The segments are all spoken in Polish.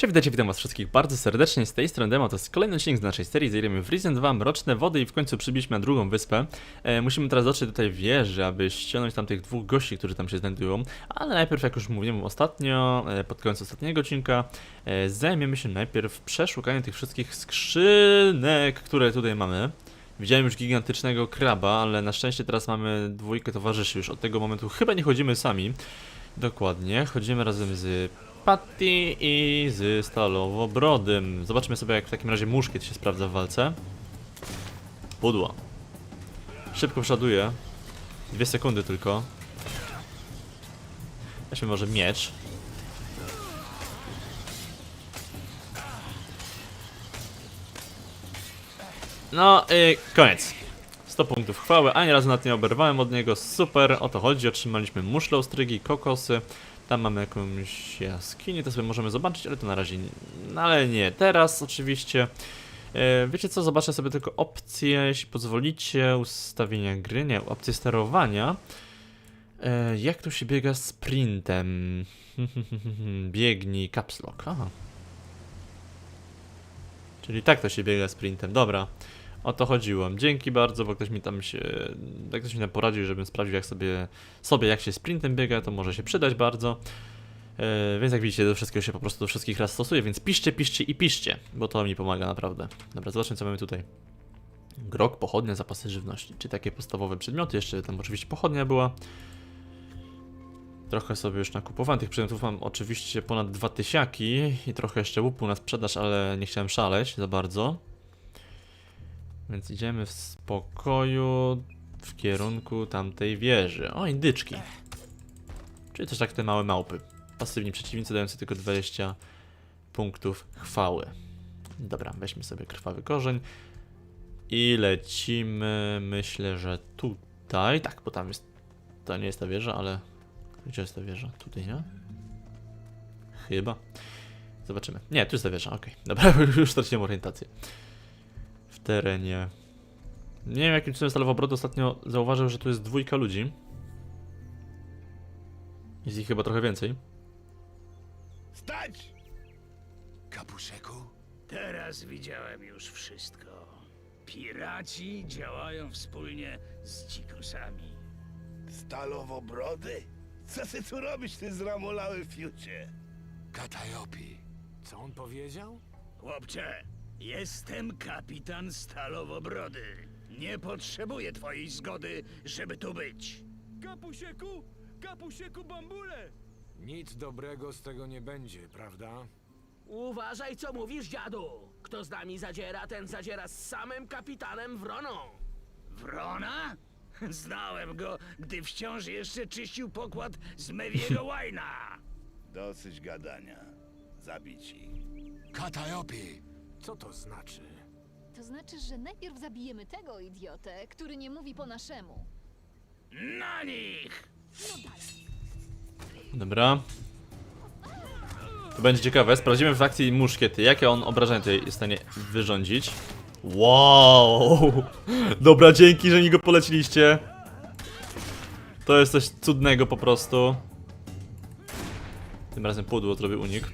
Cześć, witajcie, witam was wszystkich bardzo serdecznie, z tej strony Demo, to jest kolejny odcinek z naszej serii, zajmiemy w Risen 2 Mroczne Wody i w końcu przybiliśmy na drugą wyspę. E, musimy teraz dotrzeć do tej wieży, aby ściągnąć tam tych dwóch gości, którzy tam się znajdują, ale najpierw, jak już mówiłem ostatnio, e, pod koniec ostatniego odcinka, e, zajmiemy się najpierw przeszukaniem tych wszystkich skrzynek, które tutaj mamy. Widziałem już gigantycznego kraba, ale na szczęście teraz mamy dwójkę towarzyszy, już od tego momentu chyba nie chodzimy sami. Dokładnie, chodzimy razem z Patty i z Stalowobrodym. Zobaczmy sobie jak w takim razie muszkiet się sprawdza w walce. Pudła. Szybko przoduję. Dwie sekundy tylko. Weźmy może miecz. No i koniec. 100 punktów chwały, ani razu nad nie oberwałem od niego, super, o to chodzi, otrzymaliśmy muszle, ostrygi, kokosy, tam mamy jakąś jaskinię, to sobie możemy zobaczyć, ale to na razie, nie- no ale nie teraz oczywiście. E, wiecie co, zobaczę sobie tylko opcje, jeśli pozwolicie, ustawienia gry, nie, opcje sterowania. E, jak tu się biega sprintem? Biegnij, caps lock, aha. Czyli tak to się biega sprintem, dobra. O to chodziło. Dzięki bardzo, bo ktoś mi tam się. Ktoś mi tam poradził, żebym sprawdził jak sobie, sobie jak się sprintem biega, to może się przydać bardzo. E, więc jak widzicie, do wszystkiego się po prostu do wszystkich raz stosuje, więc piszcie, piszcie i piszcie, bo to mi pomaga naprawdę. Dobra, zobaczmy co mamy tutaj. Grok, pochodnia, zapasy żywności. Czy takie podstawowe przedmioty, jeszcze tam oczywiście pochodnia była. Trochę sobie już nakupowałem tych przedmiotów, mam oczywiście ponad dwa tysiaki i trochę jeszcze łupu na sprzedaż, ale nie chciałem szaleć za bardzo. Więc idziemy w spokoju w kierunku tamtej wieży. O, indyczki. Czyli też tak te małe małpy. Pasywni przeciwnicy dający tylko 20 punktów chwały. Dobra, weźmy sobie krwawy korzeń. I lecimy, myślę, że tutaj. Tak, bo tam jest. To nie jest ta wieża, ale. Gdzie jest ta wieża? Tutaj, nie? Chyba. Zobaczymy. Nie, tu jest ta wieża, okej. Dobra, już straciłem orientację w terenie. Nie wiem jakim cudem Stalowobrod ostatnio zauważył, że tu jest dwójka ludzi. Jest ich chyba trochę więcej. Stać! Kapuszeku? Teraz widziałem już wszystko. Piraci działają wspólnie z dzikusami. Stalowo-brody? Co ty tu robisz, ty zramolały fiucie? Katajopi. Co on powiedział? Chłopcze, jestem kapitan Stalowo-brody. Nie potrzebuję twojej zgody, żeby tu być. Kapusieku! Kapusieku bambule! Nic dobrego z tego nie będzie, prawda? Uważaj, co mówisz, dziadu! Kto z nami zadziera, ten zadziera z samym kapitanem Wroną! Wrona? Znałem go, gdy wciąż jeszcze czyścił pokład z Mewiego Łajna. Dosyć gadania. Zabici. Katajopi! Co to znaczy? To znaczy, że najpierw zabijemy tego idiotę, który nie mówi po naszemu. Na nich! Dobra. To będzie ciekawe. Sprawdzimy w akcji muszkiety, jakie on obrażenia tutaj jest w stanie wyrządzić. Wow! Dobra, dzięki, że nie go poleciliście. To jest coś cudnego po prostu. Tym razem pudło zrobił unik.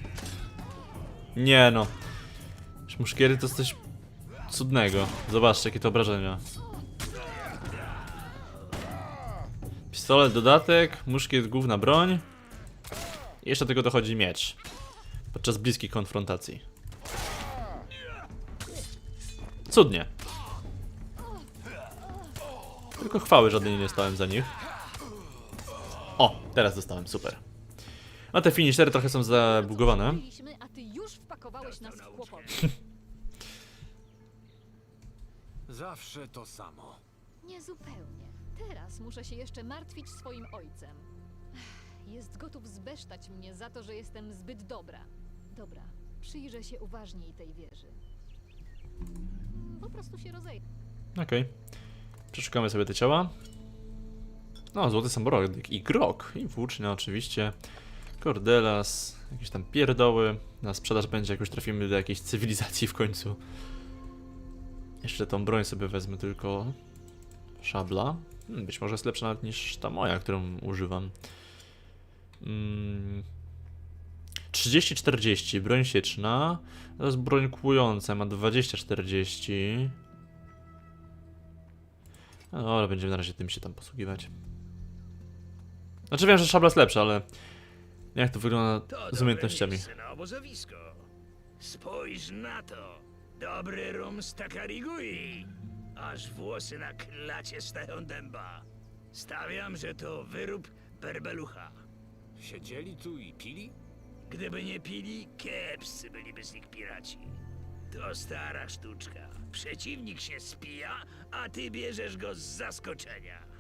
Nie no. Już Muszkiery to jest coś cudnego. Zobaczcie, jakie to obrażenia. Pistolet dodatek, muszkiet główna broń. I jeszcze do tego dochodzi miecz. Podczas bliskiej konfrontacji. Cudnie. Tylko chwały żadnej nie dostałem za nich. O, teraz dostałem, super. No te finishery trochę są zabugowane. Zawsze to samo. Nie zupełnie. Teraz muszę się jeszcze martwić swoim ojcem. Ech, Jest gotów zbesztać mnie za to, że jestem zbyt dobra. Dobra, przyjrzę się uważniej tej wieży. Po prostu się rozejdę. Okej. Przeszukamy sobie te ciała. No, złoty samorodek i grok. I włócznia oczywiście. Cordelas. Jakieś tam pierdoły. Na sprzedaż będzie, jak już trafimy do jakiejś cywilizacji w końcu. Jeszcze tą broń sobie wezmę tylko. Szabla. Hmm, Być może jest lepsza nawet niż ta moja, którą używam. Mm. 30-40, broń sieczna. Teraz broń kłująca ma 20-40. No dobra, będziemy na razie tym się tam posługiwać. Znaczy wiem, że szabla jest lepsza, ale jak to wygląda To z umiejętnościami? Spójrz na to. Dobry rum z Takarigui. Aż włosy na klacie stają dęba. Stawiam, że to wyrób berbelucha. Siedzieli tu i pili? Gdyby nie pili, kiepscy byliby z nich piraci. To stara sztuczka. Przeciwnik się spija, a ty bierzesz go z zaskoczenia.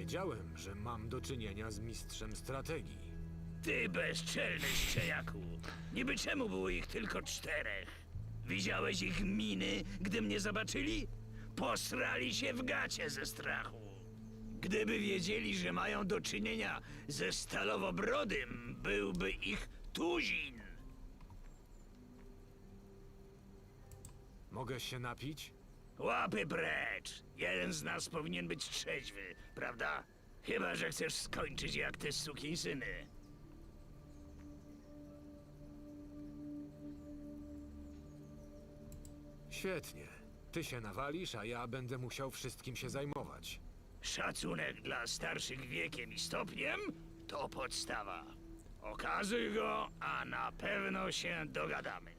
Wiedziałem, że mam do czynienia z mistrzem strategii. Ty bezczelny szczejaku. Niby czemu było ich tylko czterech? Widziałeś ich miny, gdy mnie zobaczyli? Posrali się w gacie ze strachu. Gdyby wiedzieli, że mają do czynienia ze Stalowobrodym, byłby ich tuzin. Mogę się napić? Łapy precz! Jeden z nas powinien być trzeźwy, prawda? Chyba, że chcesz skończyć jak te sukinsyny. Świetnie. Ty się nawalisz, a ja będę musiał wszystkim się zajmować. Szacunek dla starszych wiekiem i stopniem to podstawa. Okazuj go, a na pewno się dogadamy.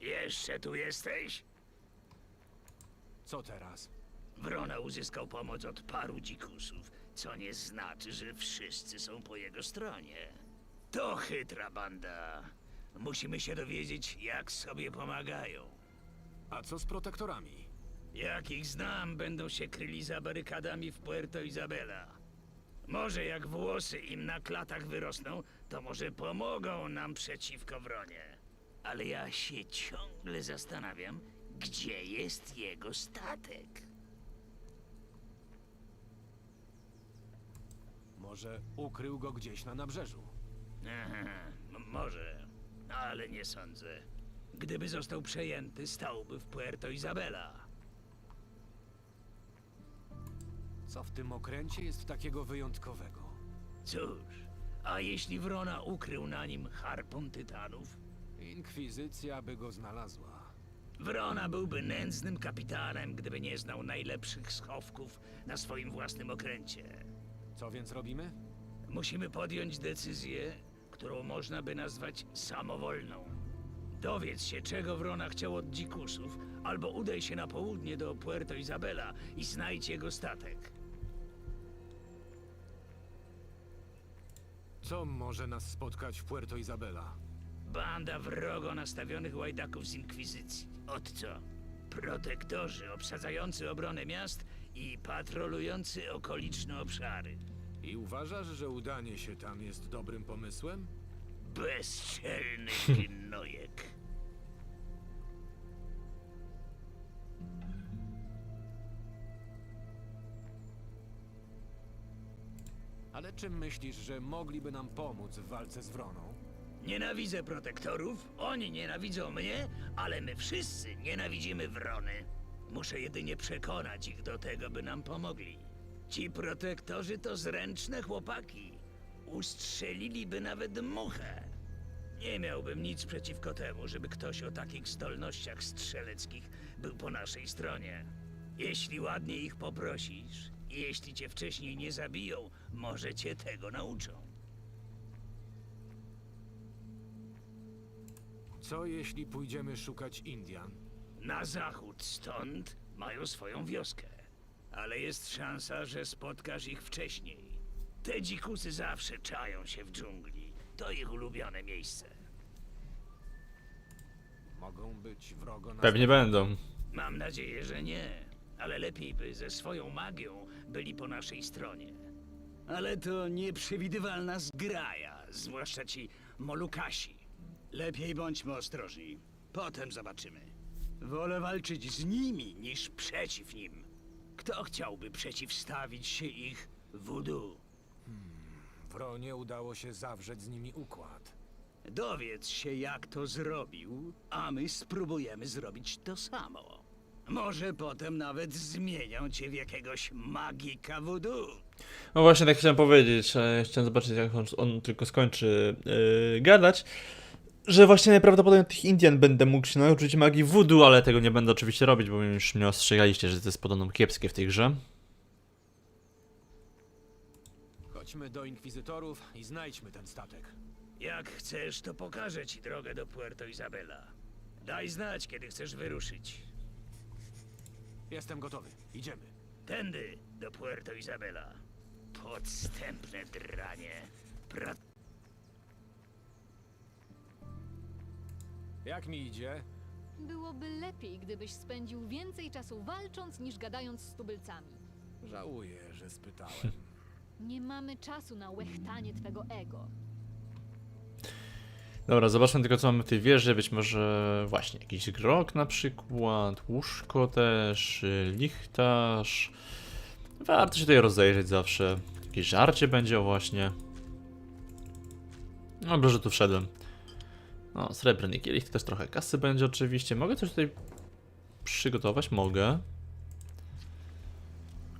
Jeszcze tu jesteś? Co teraz? Wrona uzyskał pomoc od paru dzikusów, co nie znaczy, że wszyscy są po jego stronie. To chytra banda. Musimy się dowiedzieć, jak sobie pomagają. A co z protektorami? Jak ich znam, będą się kryli za barykadami w Puerto Isabela. Może jak włosy im na klatach wyrosną, to może pomogą nam przeciwko wronie. Ale ja się ciągle zastanawiam, gdzie jest jego statek. Może ukrył go gdzieś na nabrzeżu? Aha, m- może, ale nie sądzę. Gdyby został przejęty, stałby w Puerto Isabela. Co w tym okręcie jest takiego wyjątkowego? Cóż, a jeśli wrona ukrył na nim harpun tytanów? Inkwizycja by go znalazła. Wrona byłby nędznym kapitanem, gdyby nie znał najlepszych schowków na swoim własnym okręcie. Co więc robimy? Musimy podjąć decyzję, którą można by nazwać samowolną. Dowiedz się, czego Wrona chciał od dzikusów, albo udaj się na południe do Puerto Isabela i znajdź jego statek. Co może nas spotkać w Puerto Isabela? Banda wrogo nastawionych łajdaków z Inkwizycji. Od co? Protektorzy obsadzający obronę miast i patrolujący okoliczne obszary. I uważasz, że udanie się tam jest dobrym pomysłem? Bezczelny gnojek. Ale czym myślisz, że mogliby nam pomóc w walce z Wroną? Nienawidzę protektorów, oni nienawidzą mnie, ale my wszyscy nienawidzimy wrony. Muszę jedynie przekonać ich do tego, by nam pomogli. Ci protektorzy to zręczne chłopaki. Ustrzeliliby nawet muchę. Nie miałbym nic przeciwko temu, żeby ktoś o takich zdolnościach strzeleckich był po naszej stronie. Jeśli ładnie ich poprosisz i jeśli cię wcześniej nie zabiją, może cię tego nauczą. Co jeśli pójdziemy szukać Indian? Na zachód stąd mają swoją wioskę. Ale jest szansa, że spotkasz ich wcześniej. Te dzikusy zawsze czają się w dżungli. To ich ulubione miejsce. Mogą być wrogo na Pewnie będą. Mam nadzieję, że nie. Ale lepiej by ze swoją magią byli po naszej stronie. Ale to nieprzewidywalna zgraja, zwłaszcza ci Molukasi. Lepiej bądźmy ostrożni. Potem zobaczymy. Wolę walczyć z nimi niż przeciw nim. Kto chciałby przeciwstawić się ich voodoo? Wronie udało się zawrzeć z nimi układ. Dowiedz się, jak to zrobił, a my spróbujemy zrobić to samo. Może potem nawet zmienią cię w jakiegoś magika voodoo. No właśnie tak chciałem powiedzieć, e, chciałem zobaczyć jak on, on tylko skończy yy, gadać, że właśnie najprawdopodobniej tych Indian będę mógł się nauczyć magii voodoo, ale tego nie będę oczywiście robić, bo już mnie ostrzegaliście, że to jest podobno kiepskie w tej grze. Chodźmy do inkwizytorów i znajdźmy ten statek. Jak chcesz, to pokażę ci drogę do Puerto Isabela. Daj znać, kiedy chcesz wyruszyć. Jestem gotowy. Idziemy. Tędy do Puerto Isabela. Podstępne dranie. Pra... Jak mi idzie? Byłoby lepiej, gdybyś spędził więcej czasu walcząc niż gadając z tubylcami. Żałuję, że spytałem. Nie mamy czasu na łechtanie twego ego. Dobra, zobaczmy tylko co mamy w tej wieży, być może właśnie jakiś grog na przykład, łóżko też, y, lichtarz. Warto się tutaj rozejrzeć zawsze. Jakieś żarcie będzie właśnie. No, Dobrze, że tu wszedłem. No, srebrny kielich, to też trochę kasy będzie oczywiście. Mogę coś tutaj przygotować? Mogę.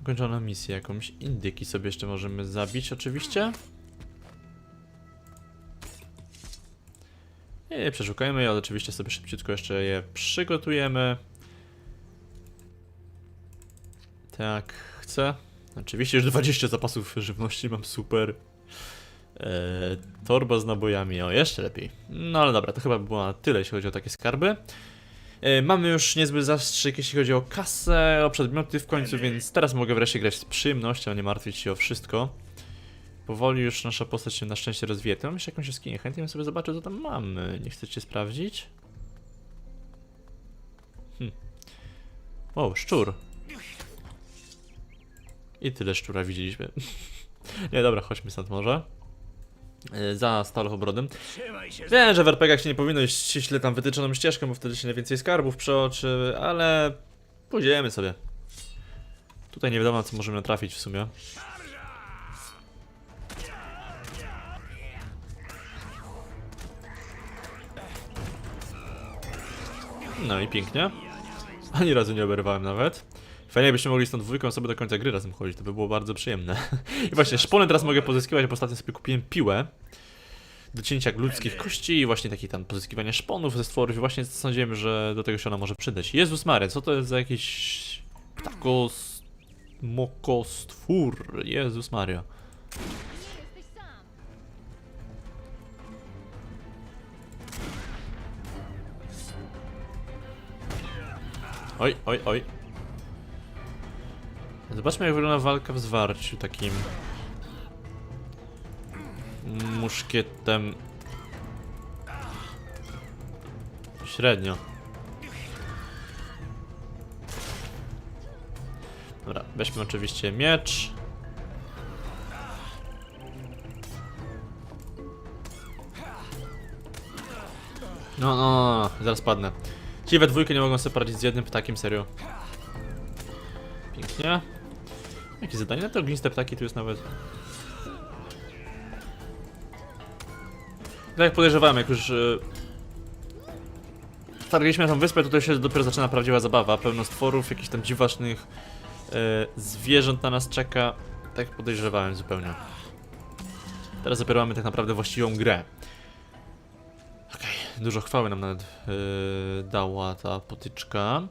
Kończona misja, jakąś indyki sobie jeszcze możemy zabić oczywiście. Nie przeszukajmy je, ale oczywiście sobie szybciutko jeszcze je przygotujemy. Tak, chcę. Oczywiście już 20 zapasów żywności mam, super. Eee, torba z nabojami, o jeszcze lepiej. No ale dobra, to chyba by było na tyle, jeśli chodzi o takie skarby. Eee, mamy już niezły zastrzyk, jeśli chodzi o kasę, o przedmioty w końcu, więc teraz mogę wreszcie grać z przyjemnością, nie martwić się o wszystko. Powoli już nasza postać się na szczęście rozwija. Tu mam jeszcze jakąś jaskinię. Chętnie sobie zobaczył, co tam mamy. Nie chcecie sprawdzić? Hm. O, szczur. I tyle szczura widzieliśmy. nie, dobra, chodźmy stąd może. E, Za się Wiem, że w RPGach się nie powinno iść ściśle tam wytyczoną ścieżką, bo wtedy się najwięcej skarbów przeoczy, ale pójdziemy sobie. Tutaj nie wiadomo, co możemy trafić w sumie. No i pięknie. Ani razu nie oberwałem nawet. Fajnie, byśmy mogli stąd dwójką sobie do końca gry razem chodzić, to by było bardzo przyjemne. I właśnie, szpony teraz mogę pozyskiwać, bo ostatnio sobie kupiłem piłę do cięcia ludzkich kości i właśnie takie tam pozyskiwania szponów ze stworów i właśnie sądziłem, że do tego się ona może przydać. Jezus Maria, co to jest za jakiś ptakos... mokostwór? Jezus sam. Oj, oj, oj. Zobaczmy jak wygląda walka w zwarciu takim... Muszkietem... Średnio. Dobra, weźmy oczywiście miecz. No, no, no, no, zaraz padnę. Ci we dwójkę nie mogą sobie poradzić z jednym ptakiem, serio. Pięknie. Jakie zadanie na te ogniste ptaki tu jest nawet. Tak jak podejrzewałem, jak już... Yy... Na tą wyspę, tutaj się dopiero zaczyna prawdziwa zabawa. Pełno stworów, jakichś tam dziwacznych yy, zwierząt na nas czeka. Tak podejrzewałem zupełnie. Teraz dopiero mamy tak naprawdę właściwą grę. Okej, dużo chwały nam nawet yy, dała ta potyczka.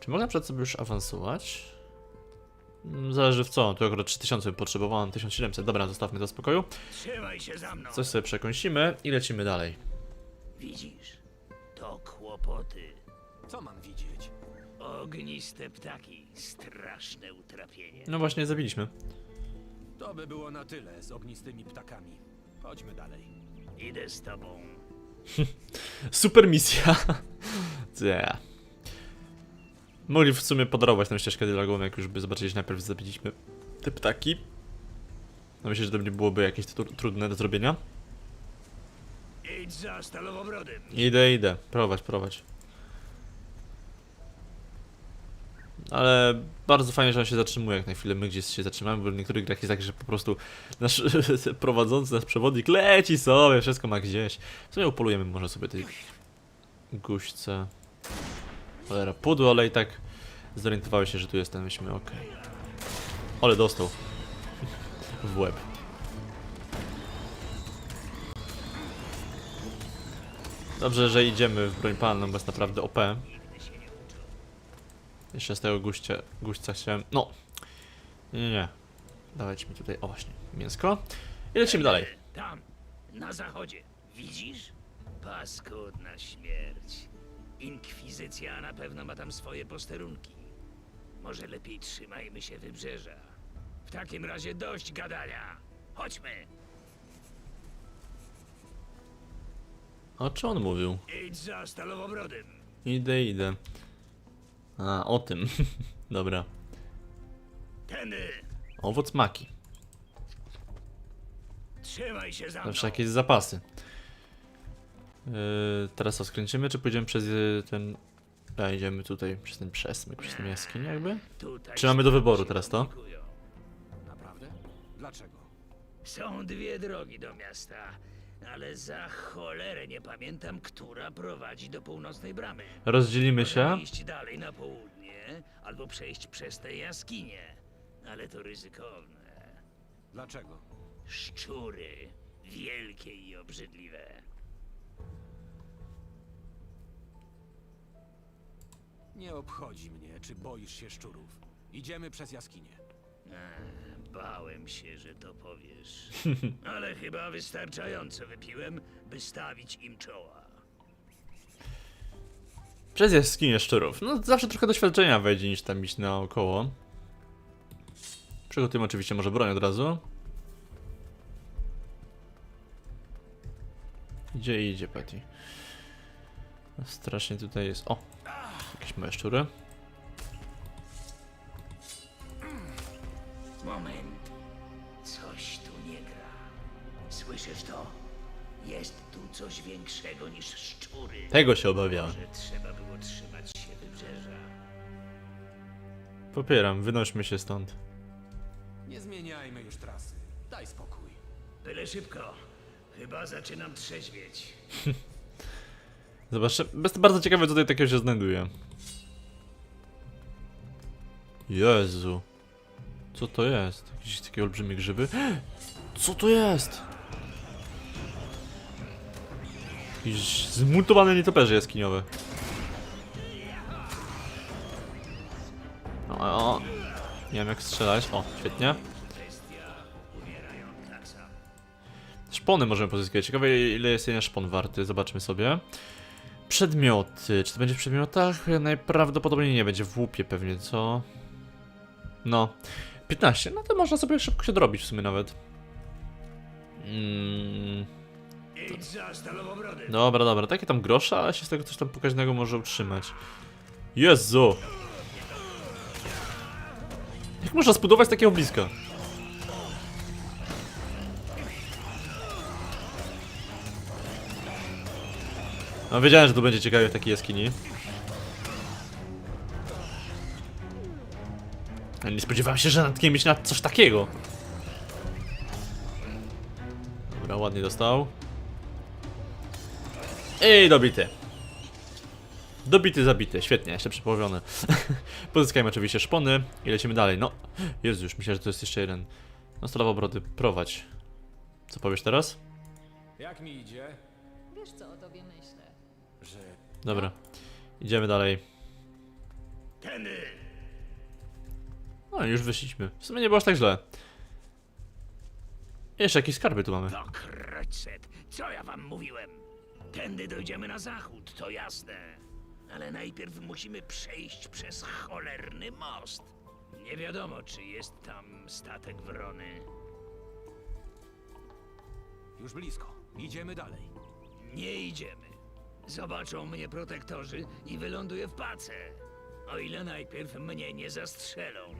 Czy mogę przykład sobie już awansować? Mm, Zależy w co, tu akurat 3000 potrzebowałem, 1700, dobra, zostawmy to w spokoju. Trzymaj się za mną. Coś sobie przekąsimy i lecimy dalej. Widzisz? To kłopoty. Co mam widzieć? Ogniste ptaki. Straszne utrapienie. No właśnie, zabiliśmy. To by było na tyle z ognistymi ptakami. Chodźmy dalej. Idę z tobą. Super misja. Yeah. Mogli w sumie podarować tę ścieżkę dialogową, jak już by zobaczyli, że najpierw zabiliśmy te ptaki. No myślę, że to nie byłoby jakieś tru trudne do zrobienia. Idź za stalowobrodem. Idę, idę. Prowadź, prowadź. Ale bardzo fajnie, że on się zatrzymuje jak na chwilę my gdzieś się zatrzymamy, bo w niektórych grach jest tak, że po prostu nasz prowadzący, nasz przewodnik leci sobie, wszystko ma gdzieś. W sumie upolujemy może sobie tej guźce. Cholera, pudło, ale i tak zorientowały się, że tu jestem. Myśmy okej. Ale dostał. W łeb. Dobrze, że idziemy w broń palną, bo jest naprawdę OP. Jeszcze z tego guścia, guźca chciałem... No! Nie, nie. Dawać mi tutaj, o właśnie, mięsko. I lecimy dalej. Tam, na zachodzie. Widzisz? Paskudna śmierć. Inkwizycja na pewno ma tam swoje posterunki. Może lepiej trzymajmy się wybrzeża. W takim razie dość gadania. Chodźmy. O czym on mówił? Idź za stalowobrodym. Idę, idę. A, o tym. Dobra. Teny, Owoc maki. trzymaj się za mną. Zawsze jakieś zapasy. Yy, teraz co, skręcimy, czy pójdziemy przez yy, ten... A, idziemy tutaj przez ten przesmyk, przez ten jaskinię jakby? Tutaj Czy mamy do wyboru się teraz to? Naprawdę? Dlaczego? Są dwie drogi do miasta, ale za cholerę nie pamiętam, która prowadzi do północnej bramy. Rozdzielimy się. Możemy iść dalej na południe, albo przejść przez te jaskinie, ale to ryzykowne. Dlaczego? Szczury, wielkie i obrzydliwe. Nie obchodzi mnie, czy boisz się szczurów. Idziemy przez jaskinię. Ech, bałem się, że to powiesz. Ale chyba wystarczająco wypiłem, by stawić im czoła. Przez jaskinię szczurów. No zawsze trochę doświadczenia wejdzie niż tam iść naokoło. Przygotujemy oczywiście może broń od razu. Idzie, idzie Patty. Strasznie tutaj jest. O! Jakieś małe szczury. Moment. Coś tu nie gra. Słyszysz to? Jest tu coś większego niż szczury. Tego się obawiałem. Może trzeba było trzymać się wybrzeża. Popieram, wynośmy się stąd. Nie zmieniajmy już trasy. Daj spokój. Byle szybko. Chyba zaczynam trzeźwieć. Zobaczcie, jest bardzo ciekawe co tutaj takiego się znajduje. Jezu. Co to jest? Jakieś takie olbrzymie grzyby? Co to jest? Jakieś zmutowane nietoperze jaskiniowe. O, o. Nie wiem jak strzelać. O, świetnie. Szpony możemy pozyskać. Ciekawe ile jest jeden szpon warty. Zobaczmy sobie. Przedmioty. Czy to będzie w przedmiotach? Najprawdopodobniej nie będzie w łupie pewnie, co? No. 15. No to można sobie szybko się dorobić w sumie nawet. Mm, dobra, dobra. Takie tam grosze, ale się z tego coś tam pokaźnego może utrzymać. Jezu! Jak można zbudować takiego bliska? No wiedziałem, że to będzie ciekawe w takiej jaskini. Ale nie spodziewałem się, że natkniemy się na coś takiego. Dobra, ładnie dostał. Ej, dobity. Dobity, zabity. Świetnie, jeszcze przepołowiony. Pozyskajmy oczywiście szpony i lecimy dalej. No, Jezu, już myślę, że to jest jeszcze jeden. No, stalowo brody, prowadź. Co powiesz teraz? Jak mi idzie? Wiesz co o tobie myślę? Że Dobra, idziemy dalej. Teny! No, już wyszliśmy. W sumie nie było aż tak źle. Jeszcze jakieś skarby tu mamy. To kroćset. Co ja wam mówiłem? Tędy dojdziemy na zachód, to jasne. Ale najpierw musimy przejść przez cholerny most. Nie wiadomo, czy jest tam statek wrony. już blisko. Idziemy dalej. Nie idziemy. Zobaczą mnie protektorzy i wyląduję w pace. O ile najpierw mnie nie zastrzelą.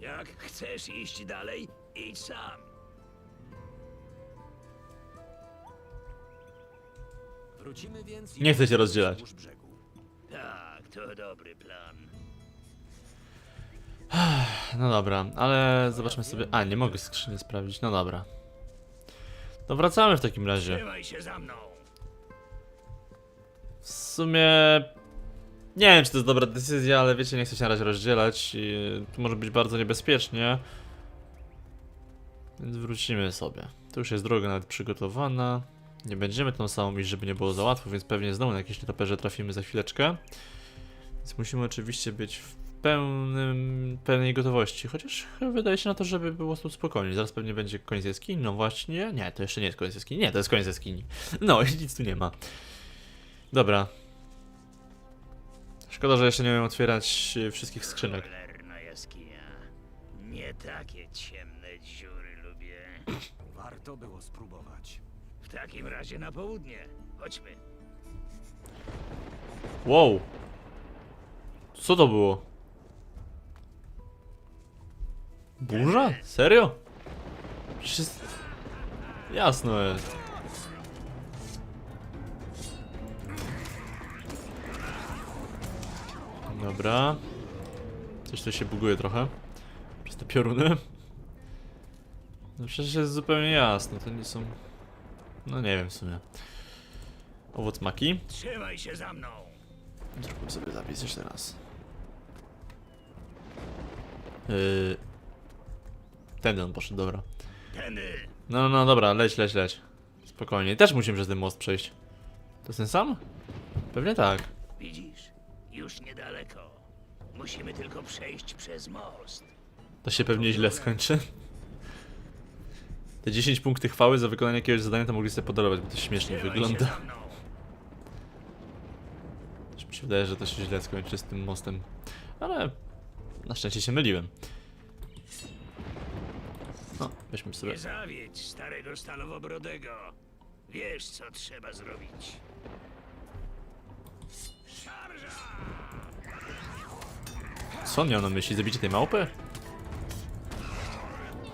Jak chcesz iść dalej, idź sam. Wrócimy więc i Nie chcę się rozdzielać. wzdłuż brzegu. Tak, to dobry plan. No dobra, ale zobaczmy sobie... A, nie mogę skrzyni sprawdzić. No dobra. To wracamy w takim razie. Trzymaj się za mną. W sumie... Nie wiem, czy to jest dobra decyzja, ale wiecie, nie chcę się na razie rozdzielać i tu może być bardzo niebezpiecznie. Więc wrócimy sobie. Tu już jest droga nawet przygotowana. Nie będziemy tą samą iść, żeby nie było za łatwo, więc pewnie znowu na jakieś nietoperze trafimy za chwileczkę. Więc musimy oczywiście być w pełnym, pełnej gotowości. Chociaż wydaje się na to, żeby było tu spokojnie. Zaraz pewnie będzie koniec jaskini. No właśnie. Nie, to jeszcze nie jest koniec jaskini. Nie, to jest koniec jaskini. No i nic tu nie ma. Dobra. Szkoda, że jeszcze nie umiem otwierać e, wszystkich skrzynek. Cholerna jaskinia. Nie takie ciemne dziury lubię. Warto było spróbować. W takim razie na południe. Chodźmy. Wow. Co to było? Burza? Serio? Przecież... Jasno jest. Dobra. Coś tu się buguje trochę. Przez te pioruny. No przecież jest zupełnie jasno, to nie są... No nie wiem w sumie. Owoc maki. Trzymaj się za mną. Zróbmy sobie zapis jeszcze raz. Yy... Ten on poszedł, dobra. Tędy. No, no, dobra, leć, leć, leć. Spokojnie. Też musimy przez ten most przejść. To jest ten sam? Pewnie tak. Widzisz? Już niedaleko. Musimy tylko przejść przez most. To się pewnie źle skończy. Te 10 punktów chwały za wykonanie jakiegoś zadania to mogli sobie podarować, bo to śmiesznie Trzymaj wygląda. się za mną. Coś mi się wydaje, że to się źle skończy z tym mostem. Ale na szczęście się myliłem. No, weźmy sobie. Nie zawiedź starego stalowobrodego. Wiesz, co trzeba zrobić. Co on miał na myśli? Zabicie tej małpy?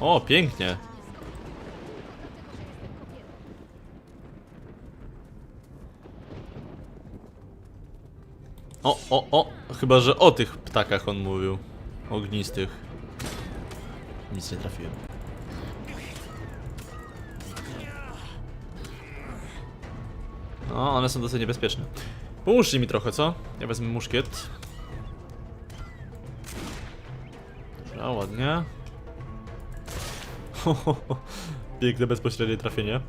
O, pięknie. O, o, o! Chyba, że o tych ptakach on mówił. Ognistych. Nic nie trafiłem. No, one są dosyć niebezpieczne. Pomóżcie mi trochę, co? Ja wezmę muszkiet. Dobra, ładnie. Piękne bezpośrednie trafienie.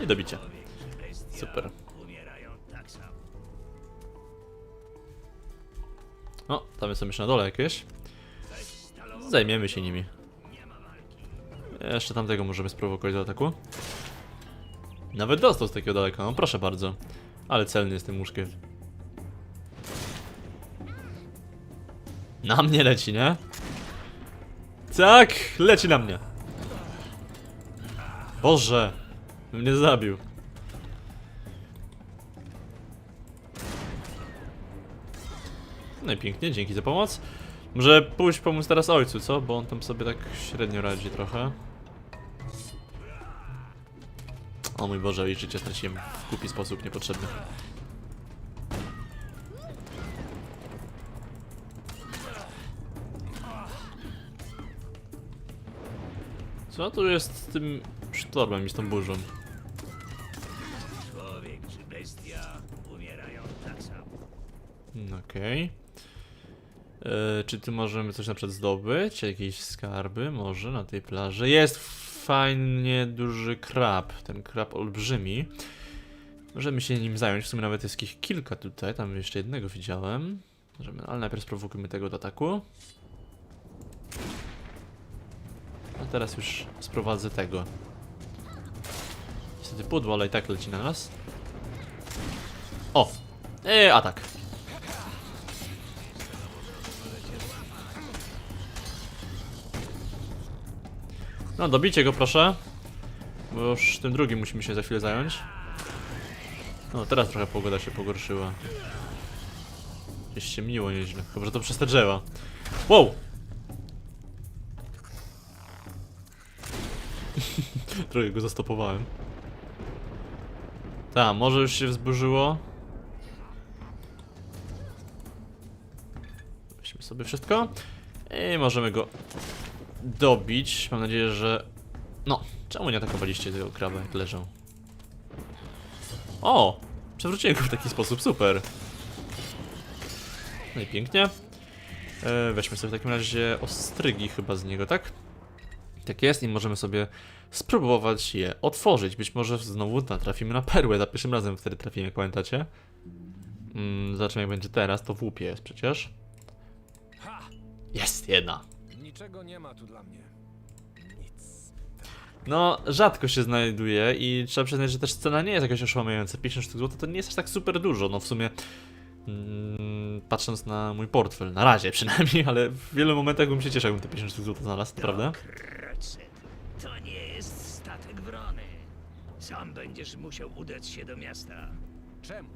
I dobicie. Super. O, tam są jeszcze na dole jakieś. Zajmiemy się nimi. Jeszcze tamtego możemy sprowokować do ataku. Nawet dostał z takiego daleka, no proszę bardzo. Ale celny jest ten muszkiet. Na mnie leci, nie? Tak, leci na mnie. Boże, mnie zabił. No i pięknie, dzięki za pomoc. Może pójść pomóc teraz ojcu, co? Bo on tam sobie tak średnio radzi trochę. O mój Boże, i życie straciłem w głupi sposób niepotrzebny. Co tu jest z tym sztormem i z tą burzą? Człowiek czy bestia umierają tak samo. Okej. E, Czy tu możemy coś na przykład zdobyć? Jakieś skarby? Może na tej plaży? Jest fajnie duży krab. Ten krab olbrzymi. Możemy się nim zająć. W sumie nawet jest ich kilka tutaj. Tam jeszcze jednego widziałem. Możemy, ale najpierw sprowokujmy tego do ataku. Teraz już sprowadzę tego. Niestety pudło, ale i tak leci na nas. O! Eee, atak. No, dobicie go proszę. Bo już tym drugim musimy się za chwilę zająć. No, teraz trochę pogoda się pogorszyła. Gdzieś ściemniło nieźle. Chyba, że to przez te drzewa. Wow! Trochę go zastopowałem. Ta, może już się wzburzyło. Weźmy sobie wszystko. I możemy go dobić. Mam nadzieję, że... No, czemu nie atakowaliście tego kraba, jak leżał? O! Przewróciłem go w taki sposób, super. No i pięknie. E, weźmy sobie w takim razie ostrygi chyba z niego, tak? Tak jest i możemy sobie spróbować je otworzyć. Być może znowu natrafimy na perłę za pierwszym razem, wtedy trafimy, jak pamiętacie? Mm, zobaczymy jak będzie teraz, to w łupie jest przecież. Jest jedna. Niczego nie ma tu dla mnie. Nic. No, rzadko się znajduje i trzeba przyznać, że też cena nie jest jakaś oszałamiająca. 50 sztuk złota to nie jest aż tak super dużo, no w sumie mm, patrząc na mój portfel, na razie przynajmniej, ale w wielu momentach bym się cieszył, jakbym te 50 sztuk złota znalazł, naprawdę. To nie jest statek wrony. Sam będziesz musiał udać się do miasta. Czemu?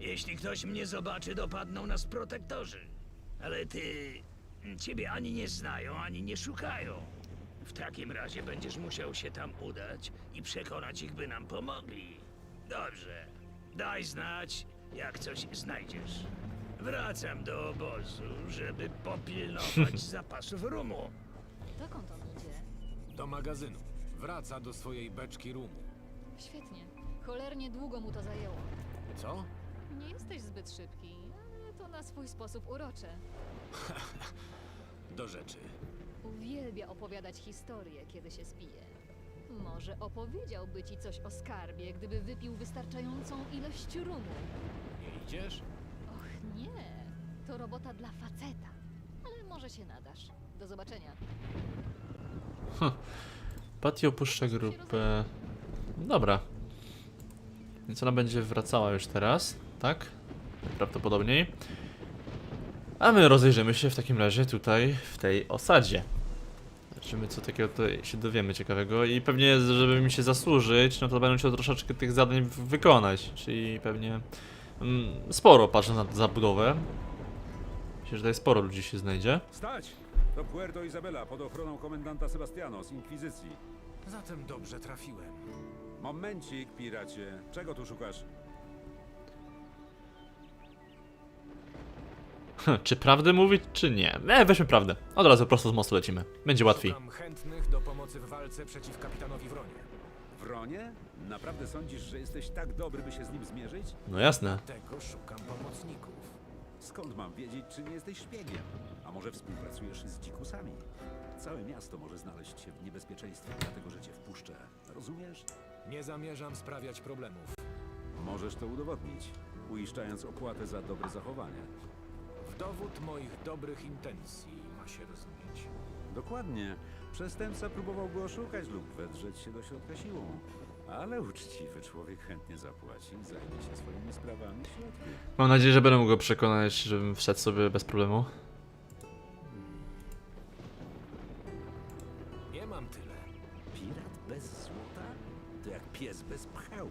Jeśli ktoś mnie zobaczy, dopadną nas protektorzy. Ale ty... Ciebie ani nie znają, ani nie szukają. W takim razie będziesz musiał się tam udać i przekonać ich, by nam pomogli. Dobrze. Daj znać, jak coś znajdziesz. Wracam do obozu, żeby popilnować zapasów rumu. Do magazynu. Wraca do swojej beczki rumu. Świetnie. Cholernie długo mu to zajęło. Co? Nie jesteś zbyt szybki, ale to na swój sposób urocze. Do rzeczy. Uwielbia opowiadać historie, kiedy się spije. Może opowiedziałby ci coś o skarbie, gdyby wypił wystarczającą ilość rumu. Nie idziesz? Och nie, to robota dla faceta. Ale może się nadasz. Do zobaczenia. Patty opuszcza grupę. Dobra. Więc ona będzie wracała już teraz, tak? Prawdopodobniej. A my rozejrzymy się w takim razie tutaj, w tej osadzie. Zobaczymy, co takiego tutaj się dowiemy ciekawego. I pewnie, żeby mi się zasłużyć, no to będę musiał troszeczkę tych zadań wykonać. Czyli pewnie mm, sporo, patrząc na zabudowę. Myślę, że tutaj sporo ludzi się znajdzie. Stać! To Puerto Isabela pod ochroną komendanta Sebastiano z Inkwizycji. Zatem dobrze trafiłem. Momencik, piracie. Czego tu szukasz? czy prawdę mówić, czy nie? E, weźmy prawdę. Od razu prosto z mostu lecimy. Będzie łatwiej. Szukam chętnych do pomocy w walce przeciw kapitanowi Wronie. Wronie? Naprawdę sądzisz, że jesteś tak dobry, by się z nim zmierzyć? No jasne. Tego szukam pomocników. Skąd mam wiedzieć, czy nie jesteś szpiegiem? A może współpracujesz z dzikusami? Całe miasto może znaleźć się w niebezpieczeństwie, dlatego że cię wpuszczę. Rozumiesz? Nie zamierzam sprawiać problemów. Możesz to udowodnić, uiszczając opłatę za dobre zachowanie. W dowód moich dobrych intencji ma się rozumieć. Dokładnie. Przestępca próbował go oszukać lub wedrzeć się do środka siłą. Ale uczciwy człowiek chętnie zapłaci i zajmie się swoimi sprawami w środku. Mam nadzieję, że będę mógł go przekonać, żebym wszedł sobie bez problemu. Nie mam tyle. Pirat bez złota? To jak pies bez pcheł.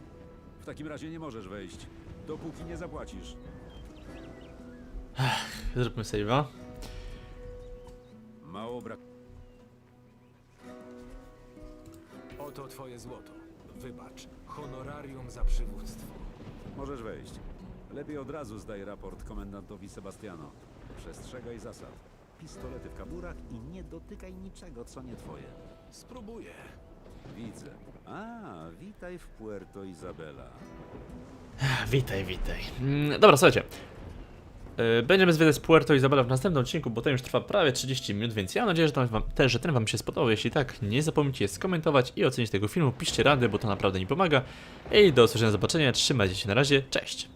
W takim razie nie możesz wejść, dopóki nie zapłacisz. Zróbmy save'a. Mało brak... Oto twoje złoto. Wybacz. Honorarium za przywództwo. Możesz wejść. Lepiej od razu zdaj raport komendantowi Sebastiano. Przestrzegaj zasad. Pistolety w kaburach i nie dotykaj niczego, co nie twoje. Spróbuję. Widzę. A, witaj w Puerto Isabela. Witaj, witaj. Mm, dobra, słuchajcie. Yy, Będziemy zwiedzać Puerto Isabela w następnym odcinku, bo ten już trwa prawie 30 minut, więc ja mam nadzieję, że, ten wam, że ten wam się spodobał. Jeśli tak, nie zapomnijcie skomentować i ocenić tego filmu. Piszcie rady, bo to naprawdę mi pomaga. I do usłyszenia, zobaczenia. Trzymajcie się na razie. Cześć!